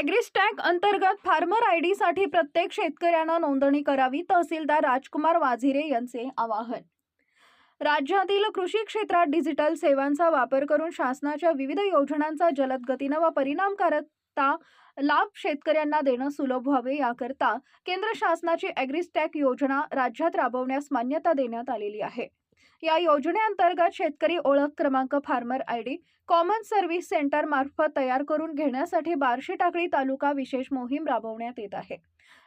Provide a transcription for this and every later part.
AgriStack अंतर्गत farmer आयसाठी प्रत्येक शेतकऱ्यानं नोंदणी करावी तहसीलदार राजकुमार वाझिरे यांचे आवाहन. राज्यातील कृषी क्षेत्रात डिजिटल सेवांचा वापर करून शासनाच्या विविध योजनांचा जलद गतीनं व परिणामकारकता लाभ शेतकऱ्यांना देणं सुलभ व्हावे याकरता केंद्र शासनाची ॲग्रिस्टॅक योजना राज्यात राबवण्यास मान्यता देण्यात आलेली आहे. या योजनेअंतर्गत शेतकरी ओळख क्रमांक farmer I D common service centre मार्फत तयार करून घेण्यासाठी बार्शी टाकळी तालुका विशेष मोहीम राबवण्यात येत आहे.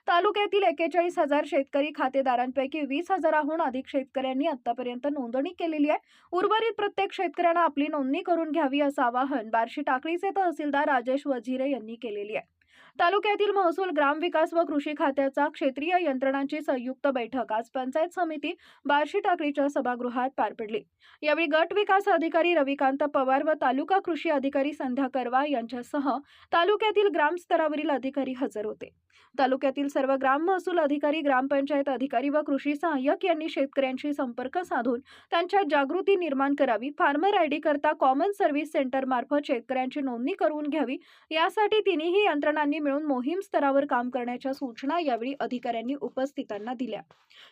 तालुक्यातील एकेचाळीस हजार शेतकरी खातेदारांपैकी वीस हजाराहून अधिक शेतकऱ्यांनी आतापर्यंत नोंदणी केलेली आहे. उर्वरित प्रत्येक शेतकऱ्यांना आपली नोंदणी करून घ्यावी असं आवाहन बार्शी टाकळीचे तहसीलदार राजेश वझिरे यांनी केलेली आहे. तालुक्यातील महसूल ग्रामविकास व कृषी खात्याचा क्षेत्रीय यंत्रणांची संयुक्त बैठक आज पंचायत समिती बार्शी टाकळीच्या सभागृहात पार पडली. यावेळी गट विकास अधिकारी रविकांत पवार व तालुका कृषी अधिकारी संध्या करवा यांच्यासह तालुक्यातील ग्रामस्तरावरील अधिकारी हजर होते. तालुक्यातील सर्व ग्राम महसूल अधिकारी ग्रामपंचायत अधिकारी व कृषी सहाय्यक यांनी शेतकऱ्यांशी संपर्क साधून त्यांच्यात जागृती निर्माण करावी फार्मर आय डी करता कॉमन सर्व्हिस सेंटर मार्फत शेतकऱ्यांची नोंदणी करून घ्यावी यासाठी तिन्ही यंत्रणा यंत्रणांनी मिळून मोहीम स्तरावर काम करण्याच्या सूचना यावेळी अधिकाऱ्यांनी उपस्थितांना दिल्या.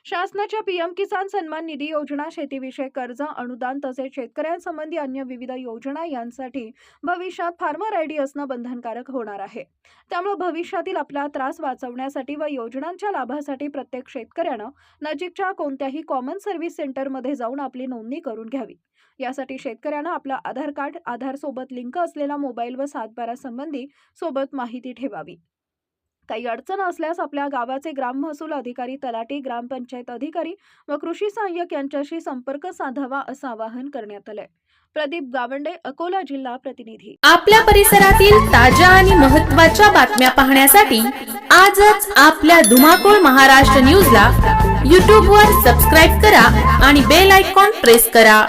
शासनाच्या पीएम किसान सन्मान निधी योजना शेतीविषयक कर्ज अनुदान तसेच शेतकऱ्यांसंबंधी अन्य विविध योजना यांसाठी भविष्यात फार्मर आय डी असणं बंधनकारक होणार आहे. त्यामुळे भविष्यातील आपला त्रास वाचवण्यासाठी व योजनांच्या लाभासाठी प्रत्येक शेतकऱ्यानं नजीकच्या कोणत्याही कॉमन सर्व्हिस सेंटरमध्ये जाऊन आपली नोंदणी करून घ्यावी. यासाठी शेतकऱ्यानं आपला आधार कार्ड आधार सोबत लिंक असलेला मोबाईल व सातबारा संबंधी सोबत माहिती ठेवावी. काही अडचण असल्यास आपल्या गावाचे ग्राम महसूल अधिकारी तलाठी ग्रामपंचायत अधिकारी व कृषी सहाय्यक यांच्याशी संपर्क साधावा असं आवाहन करण्यात आलंय. प्रदीप गावंडे अकोला जिल्हा प्रतिनिधी. आपल्या परिसरातील ताज्या आणि महत्त्वाच्या बातम्या पाहण्यासाठी आजच आपल्या धुमाकूळ महाराष्ट्र न्यूजला यूट्यूबवर सबस्क्राईब करा आणि बेल आयकॉन प्रेस करा.